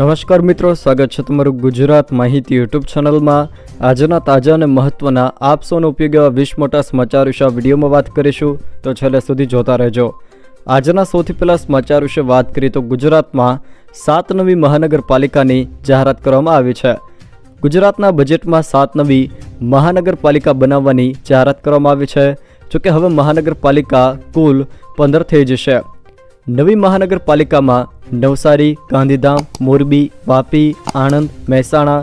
નમસ્કાર મિત્રો, સ્વાગત છે તમારું ગુજરાત માહિતી યુટ્યુબ ચેનલમાં. આજના તાજા અને મહત્વના આપસોનો ઉપયોગ એવા વીસ મોટા સમાચાર વિશે વિડીયોમાં વાત કરીશું. તો છેલ્લે સુધી જોતા રહેજો. આજના સૌથી પહેલાં સમાચાર વિશે વાત કરીએ તો ગુજરાતમાં સાત નવી મહાનગરપાલિકાની જાહેરાત કરવામાં આવી છે. ગુજરાતના બજેટમાં સાત નવી મહાનગરપાલિકા બનાવવાની જાહેરાત કરવામાં આવી છે. જોકે હવે મહાનગરપાલિકા કુલ પંદર થઈ જશે. નવી મહાનગરપાલિકામાં નવસારી, ગાંધીધામ, મોરબી, વાપી, આણંદ, મહેસાણા,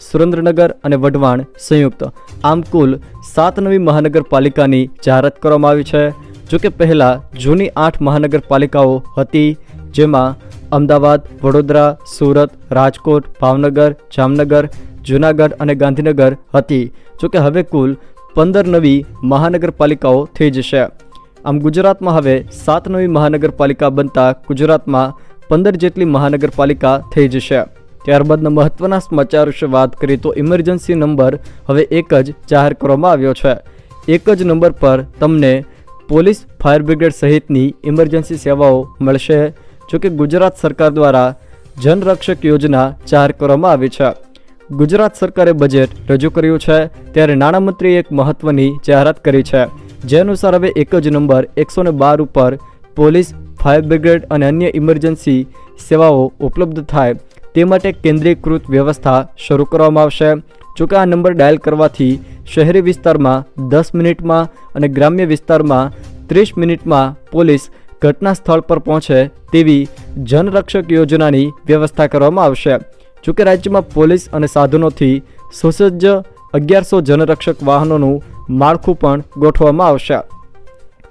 સુરેન્દ્રનગર અને વઢવાણ સંયુક્ત. આમ કુલ સાત નવી મહાનગરપાલિકાની જાહેરાત કરવામાં આવી છે. જોકે પહેલાં જૂની આઠ મહાનગરપાલિકાઓ હતી, જેમાં અમદાવાદ, વડોદરા, સુરત, રાજકોટ, ભાવનગર, જામનગર, જૂનાગઢ અને ગાંધીનગર હતી. જોકે હવે કુલ પંદર નવી મહાનગરપાલિકાઓ થઈ જશે. આમ ગુજરાતમાં હવે સાત નવી મહાનગરપાલિકા બનતા ગુજરાતમાં પંદર જેટલી મહાનગરપાલિકા થઈ જશે. ત્યારબાદના મહત્વના સમાચાર વિશે વાત કરીએ તો ઇમરજન્સી નંબર હવે એક જ જાહેર કરવામાં આવ્યો છે. એક જ નંબર પર તમને પોલીસ ફાયર બ્રિગેડ સહિતની ઇમરજન્સી સેવાઓ મળશે જોકે ગુજરાત સરકાર દ્વારા જનરક્ષક યોજના જાહેર કરવામાં આવી છે. ગુજરાત સરકારે બજેટ રજૂ કર્યું છે, ત્યારે નાણામંત્રીએ એક મહત્વની જાહેરાત કરી છે. જે અનુસાર હવે એક જ નંબર, એકસો બાર ઉપર પોલીસ, ફાયર બ્રિગેડ અને અન્ય ઇમરજન્સી સેવાઓ ઉપલબ્ધ થાય તે માટે કેન્દ્રીયકૃત વ્યવસ્થા શરૂ કરવામાં આવશે. જોકે આ નંબર ડાયલ કરવાથી શહેરી વિસ્તારમાં દસ મિનિટમાં અને ગ્રામ્ય વિસ્તારમાં ત્રીસ મિનિટમાં પોલીસ ઘટના સ્થળ પર પહોંચે તેવી જનરક્ષક યોજનાની વ્યવસ્થા કરવામાં આવશે. જોકે રાજ્યમાં પોલીસ અને સાધનોથી સુસજ્જ અગિયારસો જનરક્ષક વાહનોનું માળખું પણ ગોઠવવામાં આવશે.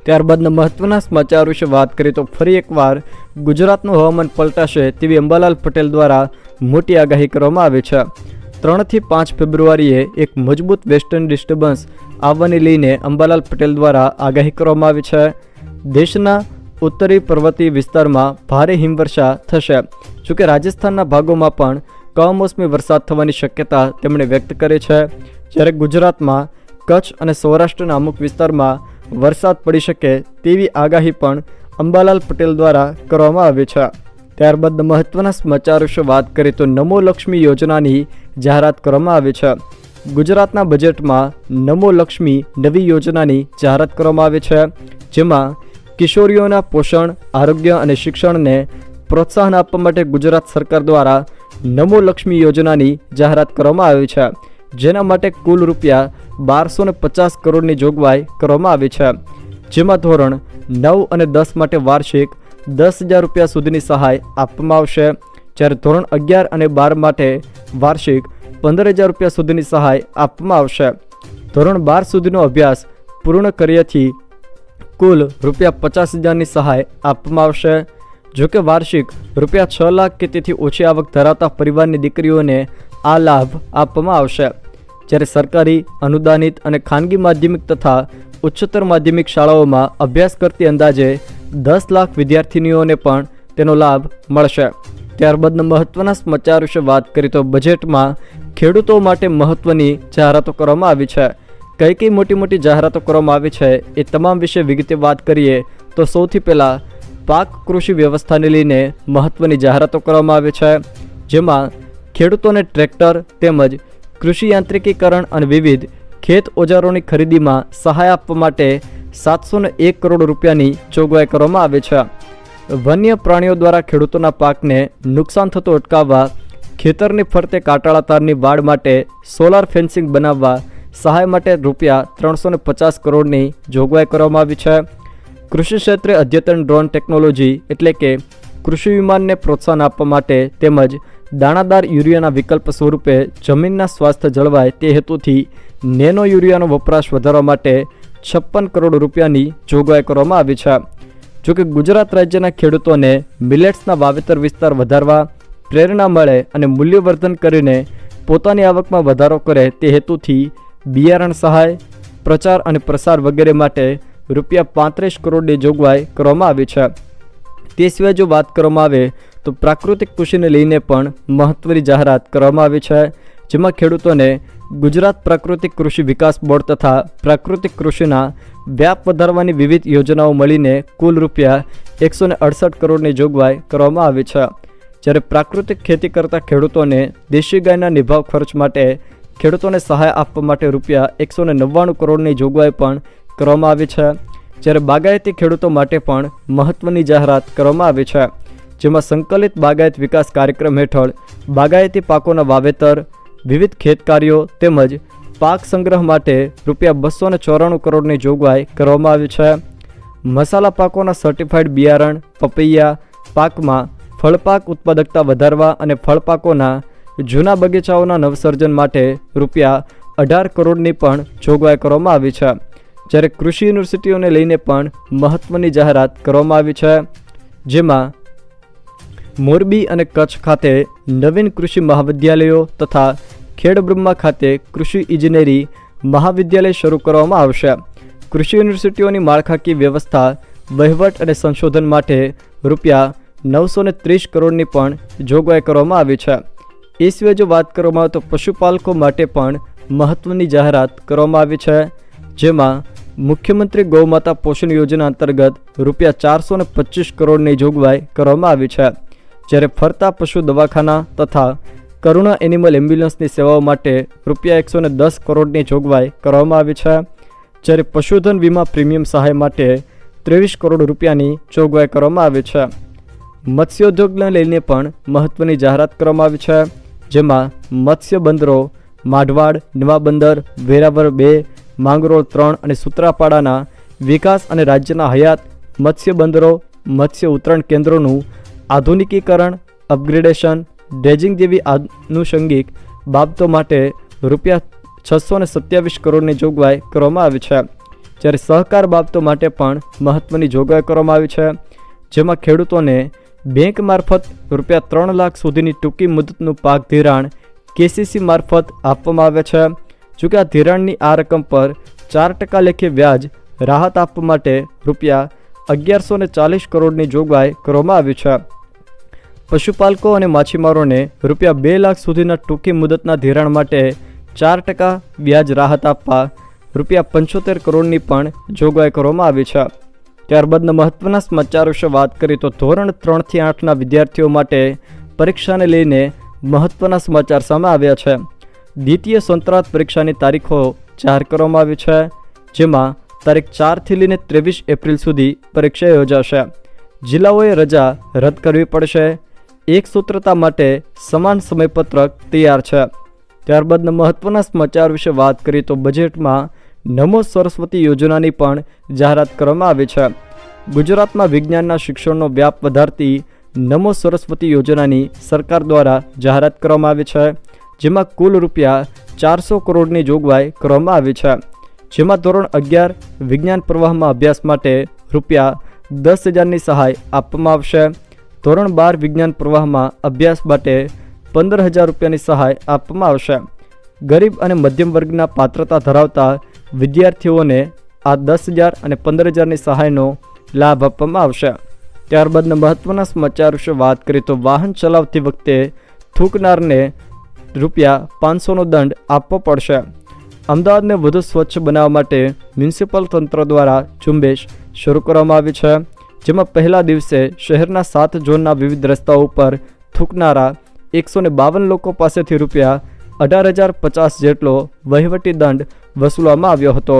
ત્યારબાદના મહત્વના સમાચાર વિશે વાત કરીએ તો ફરી એકવાર ગુજરાતનું હવામાન પલટાશે તેવી અંબાલાલ પટેલ દ્વારા મોટી આગાહી કરવામાં આવી છે. ત્રણથી પાંચ ફેબ્રુઆરીએ એક મજબૂત વેસ્ટર્ન ડિસ્ટર્બન્સ આવવાની લઈને અંબાલાલ પટેલ દ્વારા આગાહી કરવામાં આવી છે. દેશના ઉત્તરી પર્વતીય વિસ્તારમાં ભારે હિમવર્ષા થશે. જોકે રાજસ્થાનના ભાગોમાં પણ કમોસમી વરસાદ થવાની શક્યતા તેમણે વ્યક્ત કરી છે. જ્યારે ગુજરાતમાં કચ્છ અને સૌરાષ્ટ્રના અમુક વિસ્તારમાં વરસાદ પડી શકે તેવી આગાહી પણ અંબાલાલ પટેલ દ્વારા કરવામાં આવી છે. ત્યારબાદ મહત્વના સમાચાર વિશે વાત કરીએ તો નમો લક્ષ્મી યોજનાની જાહેરાત કરવામાં આવી છે. ગુજરાતના બજેટમાં નમો લક્ષ્મી નવી યોજનાની જાહેરાત કરવામાં આવી છે, જેમાં કિશોરીઓના પોષણ, આરોગ્ય અને શિક્ષણને પ્રોત્સાહન આપવા માટે ગુજરાત સરકાર દ્વારા નમો લક્ષ્મી યોજનાની જાહેરાત કરવામાં આવી છે. જેના માટે કુલ રૂપિયા બારસો ને પચાસ કરોડની જોગવાઈ કરવામાં આવી છે. જેમાં ધોરણ નવ અને દસ માટે વાર્ષિક દસ હજાર રૂપિયા સુધીની સહાય આપવામાં આવશે. જ્યારે ધોરણ અગિયાર અને બાર માટે વાર્ષિક પંદર હજાર રૂપિયા સુધીની સહાય આપવામાં આવશે. ધોરણ બાર સુધીનો અભ્યાસ પૂર્ણ કર્યાથી કુલ રૂપિયા પચાસ હજારની સહાય આપવામાં આવશે. જોકે વાર્ષિક રૂપિયા છ લાખ કે તેથી ઓછી આવક ધરાવતા પરિવારની દીકરીઓને આ લાભ આપવામાં આવશે. જ્યારે સરકારી, અનુદાનિત અને ખાનગી માધ્યમિક તથા ઉચ્ચતર માધ્યમિક શાળાઓમાં અભ્યાસ કરતી અંદાજે દસ લાખ વિદ્યાર્થીનીઓને પણ તેનો લાભ મળશે. ત્યારબાદના મહત્વના સમાચાર વિશે વાત કરીએ તો બજેટમાં ખેડૂતો માટે મહત્વની જાહેરાતો કરવામાં આવી છે. કઈ કઈ મોટી મોટી જાહેરાતો કરવામાં આવી છે એ તમામ વિશે વિગતે વાત કરીએ તો સૌથી પહેલાં પાક કૃષિ વ્યવસ્થાને લઈને મહત્વની જાહેરાતો કરવામાં આવી છે. જેમાં ખેડૂતોને ટ્રેક્ટર તેમજ કૃષિ યાંત્રિકીકરણ અને વિવિધ ખેત ઓજારોની ખરીદીમાં સહાય આપવા માટે સાતસો એક કરોડ રૂપિયાની જોગવાઈ કરવામાં આવી છે. વન્ય પ્રાણીઓ દ્વારા ખેડૂતોના પાકને નુકસાન થતું અટકાવવા, ખેતરની ફરતે કાટાળા તારની વાડ માટે સોલાર ફેન્સિંગ બનાવવા સહાય માટે રૂપિયા ત્રણસો પચાસ કરોડની જોગવાઈ કરવામાં આવી છે. કૃષિ ક્ષેત્રે અદ્યતન ડ્રોન ટેકનોલોજી એટલે કે કૃષિ વિમાનને પ્રોત્સાહન આપવા માટે તેમજ દાણાદાર યુરિયાના વિકલ્પ સ્વરૂપે જમીનના સ્વાસ્થ્ય જળવાય તે હેતુથી નેનો યુરિયાનો વપરાશ વધારવા માટે છપ્પન કરોડ રૂપિયાની જોગવાઈ કરવામાં આવી છે. જોકે ગુજરાત રાજ્યના ખેડૂતોને મિલેટ્સના વાવેતર વિસ્તાર વધારવા, પ્રેરણા મળે અને મૂલ્યવર્ધન કરીને પોતાની આવકમાં વધારો કરે તે હેતુથી બિયારણ સહાય, પ્રચાર અને પ્રસાર વગેરે માટે રૂપિયા પાંત્રીસ કરોડની જોગવાઈ કરવામાં આવી છે. તે સિવાય જો વાત કરવામાં આવે તો પ્રાકૃતિક કૃષિને લઈને પણ મહત્વની જાહેરાત કરવામાં આવી છે, જેમાં ખેડૂતોને ગુજરાત પ્રાકૃતિક કૃષિ વિકાસ બોર્ડ તથા પ્રાકૃતિક કૃષિના વ્યાપ વધારવાની વિવિધ યોજનાઓ મળીને કુલ રૂપિયા એકસો અડસઠ કરોડની જોગવાઈ કરવામાં આવી છે. જ્યારે પ્રાકૃતિક ખેતી કરતા ખેડૂતોને દેશી ગાયના નિભાવ ખર્ચ માટે ખેડૂતોને સહાય આપવા માટે રૂપિયા એકસો નવ્વાણું કરોડની જોગવાઈ પણ કરવામાં આવી છે. જ્યારે બાગાયતી ખેડૂતો માટે પણ મહત્ત્વની જાહેરાત કરવામાં આવી છે. જેમાં સંકલિત બાગાયત વિકાસ કાર્યક્રમ હેઠળ બાગાયતી પાકોના વાવેતર, વિવિધ ખેત તેમજ પાક સંગ્રહ માટે રૂપિયા બસો ને ચોરાણું કરોડની જોગવાઈ કરવામાં આવી છે. મસાલા પાકોના સર્ટિફાઈડ બિયારણ, પપૈયા, પાકમાં ફળપાક ઉત્પાદકતા વધારવા અને ફળપાકોના જૂના બગીચાઓના નવસર્જન માટે રૂપિયા અઢાર કરોડની પણ જોગવાઈ કરવામાં આવી છે. જ્યારે કૃષિ યુનિવર્સિટીઓને લઈને પણ મહત્ત્વની જાહેરાત કરવામાં આવી છે. જેમાં મોરબી અને કચ્છ ખાતે નવીન કૃષિ મહાવિદ્યાલયો તથા ખેડબ્રહ્મા ખાતે કૃષિ ઇજનેરી મહાવિદ્યાલય શરૂ કરવામાં આવશે. કૃષિ યુનિવર્સિટીઓની માળખાકીય વ્યવસ્થા, વહીવટ અને સંશોધન માટે રૂપિયા નવસો ને ત્રીસ કરોડની પણ જોગવાઈ કરવામાં આવી છે. એ સિવાય જો વાત કરવામાં આવે તો પશુપાલકો માટે પણ મહત્ત્વની જાહેરાત કરવામાં આવી છે, જેમાં મુખ્યમંત્રી ગૌમાતા પોષણ યોજના અંતર્ગત રૂપિયા ચારસો ને પચીસ કરોડની જોગવાઈ કરવામાં આવી છે. જ્યારે ફરતા પશુ દવાખાના તથા કરુણા એનિમલ એમ્બ્યુલન્સની સેવાઓ માટે રૂપિયા એકસો ને દસ કરોડની જોગવાઈ કરવામાં આવી છે. જ્યારે પશુધન વીમા પ્રીમિયમ સહાય માટે ત્રેવીસ કરોડ રૂપિયાની જોગવાઈ કરવામાં આવી છે. મત્સ્યોદ્યોગને લઈને પણ મહત્ત્વની જાહેરાત કરવામાં આવી છે. જેમાં મત્સ્ય બંદરો, માઢવાડ નવા બંદર વેરાવર બે, માંગરોળ ત્રણ અને સૂત્રાપાડાના વિકાસ અને રાજ્યના હયાત મત્સ્ય બંદરો, મત્સ્ય ઉતરણ કેન્દ્રોનું આધુનિકીકરણ, અપગ્રેડેશન ડ્રેજિંગ જેવી આનુષંગિક બાબતો માટે રૂપિયા છસો ને સત્યાવીસ કરોડની જોગવાઈ કરવામાં આવી છે. જ્યારે સહકાર બાબતો માટે પણ મહત્ત્વની જોગવાઈ કરવામાં આવી છે. જેમાં ખેડૂતોને બેંક મારફત રૂપિયા ત્રણ લાખ સુધીની ટૂંકી મુદતનું પાક ધિરાણ કેસીસી મારફત આપવામાં આવે છે. જોકે આ ધિરાણની આ રકમ પર ચાર ટકા લેખે વ્યાજ રાહત આપવા માટે રૂપિયા અગિયારસો ચાલીસ કરોડની જોગવાઈ કરવામાં આવી છે. પશુપાલકો અને માછીમારોને રૂપિયા બે લાખ સુધીના ટૂંકી મુદતના ધિરાણ માટે ચાર ટકા વ્યાજ રાહત આપવા રૂપિયા પંચોતેર કરોડની પણ જોગવાઈ કરવામાં આવી છે. ત્યારબાદના મહત્ત્વના સમાચાર વિશે વાત કરીએ તો ધોરણ ત્રણથી આઠના વિદ્યાર્થીઓ માટે પરીક્ષાને લઈને મહત્ત્વના સમાચાર સામે આવ્યા છે. દ્વિતીય સંતરાત પરીક્ષાની તારીખો જાહેર કરવામાં આવી છે, જેમાં તારીખ ચારથી લઈને ત્રેવીસ એપ્રિલ સુધી પરીક્ષા યોજાશે. જિલ્લાઓએ રજા રદ કરવી પડશે એક સૂત્રતા માટે સમાન સમયપત્રક તૈયાર છે. ત્યારબાદના મહત્ત્વના સમાચાર વિશે વાત કરીએ તો બજેટમાં નમો સરસ્વતી યોજનાની પણ જાહેરાત કરવામાં આવી છે. ગુજરાતમાં વિજ્ઞાનના શિક્ષણનો વ્યાપ વધારતી નમો સરસ્વતી યોજનાની સરકાર દ્વારા જાહેરાત કરવામાં આવી છે. જેમાં કુલ રૂપિયા ચારસો કરોડની જોગવાઈ કરવામાં આવી છે. જેમાં ધોરણ અગિયાર વિજ્ઞાન પ્રવાહમાં અભ્યાસ માટે રૂપિયા દસ હજારની સહાય આપવામાં આવશે. ધોરણ બાર વિજ્ઞાન પ્રવાહમાં અભ્યાસ માટે પંદર હજાર રૂપિયાની સહાય આપવામાં આવશે. ગરીબ અને મધ્યમ વર્ગના પાત્રતા ધરાવતા વિદ્યાર્થીઓને આ દસ હજાર અને પંદર હજારની સહાયનો લાભ આપવામાં આવશે. ત્યારબાદના મહત્ત્વના સમાચાર વિશે વાત કરીએ તો વાહન ચલાવતી વખતે થૂકનારને રૂપિયા પાંચસોનો દંડ આપવો પડશે. અમદાવાદને વધુ સ્વચ્છ બનાવવા માટે મ્યુનિસિપલ તંત્ર દ્વારા ઝુંબેશ શરૂ કરવામાં આવી છે. જેમાં પહેલા દિવસે શહેરના સાત ઝોનના વિવિધ રસ્તાઓ ઉપર થૂકનારા એકસો બાવન લોકો પાસેથી રૂપિયા અઢાર હજાર પચાસ જેટલો વહીવટી દંડ વસૂલવામાં આવ્યો હતો.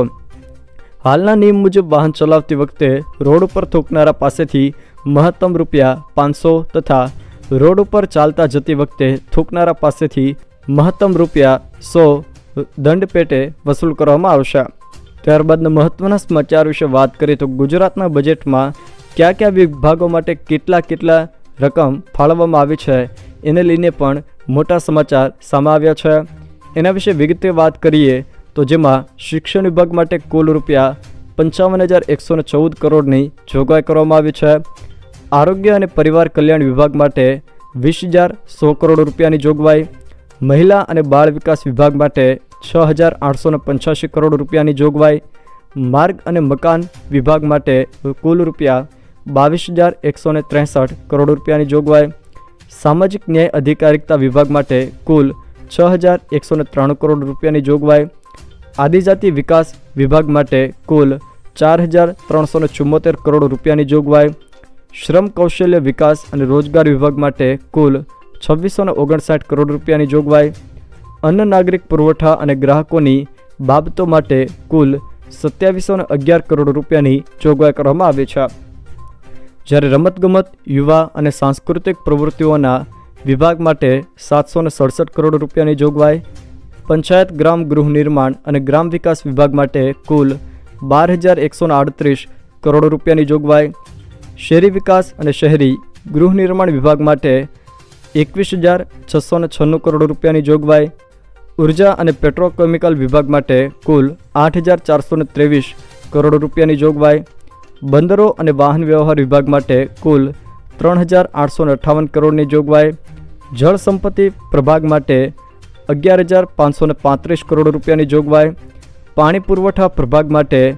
હાલના નિયમ મુજબ વાહન ચલાવતી વખતે રોડ ઉપર થૂકનારા પાસેથી મહત્તમ રૂપિયા પાંચસો તથા રોડ ઉપર ચાલતા જતી વખતે થૂકનારા પાસેથી મહત્તમ રૂપિયા સો દંડ પેટે વસૂલ કરવામાં આવશે. ત્યારબાદના મહત્ત્વના સમાચાર વિશે વાત કરીએ તો ગુજરાતના બજેટમાં કયા કયા વિભાગો માટે કેટલા કેટલા રકમ ફાળવવામાં આવી છે, એને લઈને પણ મોટા સમાચાર સામે આવ્યા છે. એના વિશે વિગતે વાત કરીએ તો જેમાં શિક્ષણ વિભાગ માટે કુલ રૂપિયા પંચાવન હજાર એકસો ચૌદ કરોડની જોગવાઈ કરવામાં આવી છે. આરોગ્ય અને પરિવાર કલ્યાણ વિભાગ માટે વીસ હજાર સો કરોડ રૂપિયાની જોગવાઈ. મહિલા અને બાળ વિકાસ વિભાગ માટે છ હજાર આઠસો પંચ્યાસી કરોડ રૂપિયાની જોગવાઈ. માર્ગ અને મકાન વિભાગ માટે કુલ રૂપિયા બાવીસ હજાર એકસો ને ત્રેસઠ કરોડ રૂપિયાની જોગવાઈ. સામાજિક ન્યાય અધિકારિકતા વિભાગ માટે કુલ છ હજાર એકસો ને ત્રણ કરોડ રૂપિયાની જોગવાઈ. આદિજાતિ વિકાસ વિભાગ માટે કુલ ચાર હજાર ત્રણસો ને ચુમ્મોતેર કરોડ રૂપિયાની જોગવાઈ. શ્રમ કૌશલ્ય વિકાસ અને રોજગાર વિભાગ માટે કુલ છવ્વીસો ને ઓગણસાઠ કરોડ રૂપિયાની જોગવાઈ. અન્ન નાગરિક પુરવઠા અને ગ્રાહકોની બાબતો માટે કુલ સત્યાવીસો અગિયાર કરોડ રૂપિયાની જોગવાઈ કરવામાં આવી છે. જ્યારે રમતગમત, યુવા અને સાંસ્કૃતિક પ્રવૃત્તિઓના વિભાગ માટે સાતસો સડસઠ કરોડ રૂપિયાની જોગવાઈ, પંચાયત ગ્રામ ગૃહ નિર્માણ અને ગ્રામ વિકાસ વિભાગ માટે કુલ બાર હજાર એકસો આડત્રીસ કરોડ રૂપિયાની જોગવાઈ. શહેરી વિકાસ અને શહેરી ગૃહ નિર્માણ વિભાગ માટે એકવીસ હજાર છસો છન્નું કરોડ રૂપિયાની જોગવાઈ. ઊર્જા અને પેટ્રોકેમિકલ વિભાગ માટે કુલ આઠ હજાર ચારસો ત્રેવીસ કરોડ રૂપિયાની જોગવાઈ. બંદરો અને વાહન વ્યવહાર વિભાગ માટે કુલ ત્રણ હજાર આઠસો અઠ્ઠાવન કરોડની જોગવાઈ. જળ સંપત્તિ પ્રભાગ માટે અગિયાર હજાર પાંચસો પાંત્રીસ કરોડ રૂપિયાની જોગવાઈ. પાણી પુરવઠા પ્રભાગ માટે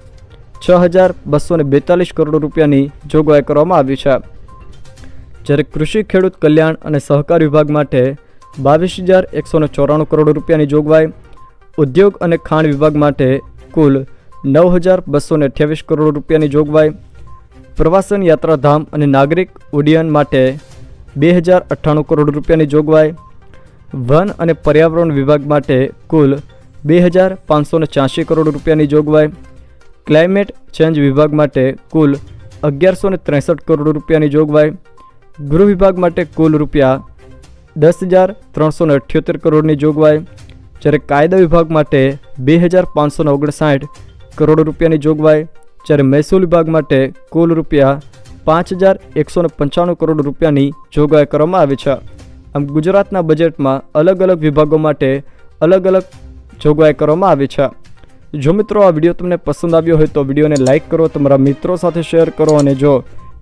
છ હજાર બસો બેતાલીસ કરોડ રૂપિયાની જોગવાઈ કરવામાં આવી છે. જ્યારે કૃષિ, ખેડૂત કલ્યાણ અને સહકાર વિભાગ માટે બાવીસ હજાર એકસો ચોરાણું કરોડ રૂપિયાની જોગવાઈ. ઉદ્યોગ અને ખાણ વિભાગ માટે કુલ નવ હજાર બસો અઠ્યાવીસ કરોડ રૂપિયાની જોગવાઈ. પ્રવાસન યાત્રાધામ અને નાગરિક ઉડ્ડયન માટે બે હજાર અઠ્ઠાણું કરોડ રૂપિયાની જોગવાઈ. વન અને પર્યાવરણ વિભાગ માટે કુલ બે હજાર પાંચસો છ્યાસી કરોડ રૂપિયાની જોગવાઈ. ક્લાઇમેટ ચેન્જ વિભાગ માટે કુલ અગિયારસો ત્રેસઠ કરોડ રૂપિયાની જોગવાઈ. ગૃહ વિભાગ માટે કુલ રૂપિયા દસ હજાર ત્રણસો અઠ્યોતેર કરોડની જોગવાઈ. જ્યારે કાયદા વિભાગ માટે બે હજાર પાંચસો ને ઓગણસાઠ કરોડ રૂપિયાની જોગવાઈ, જ્યારે મહેસૂલ વિભાગ માટે કુલ રૂપિયા પાંચ હજાર એકસો ને પંચાણું કરોડ રૂપિયાની જોગવાઈ કરવામાં આવી છે. આમ ગુજરાતના બજેટમાં અલગ અલગ વિભાગો માટે અલગ અલગ જોગવાઈ કરવામાં આવી છે. જો મિત્રો આ વીડિયો તમને પસંદ આવ્યો હોય તો વિડીયોને લાઇક કરો, તમારા મિત્રો સાથે શેર કરો અને જો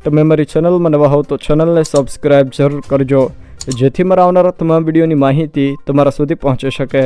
તમે મારી ચેનલમાં નવા હો તો ચેનલને સબસ્ક્રાઈબ જરૂર કરજો, જેથી મારા આવનારા તમામ વિડીયોની માહિતી તમારા સુધી પહોંચી શકે.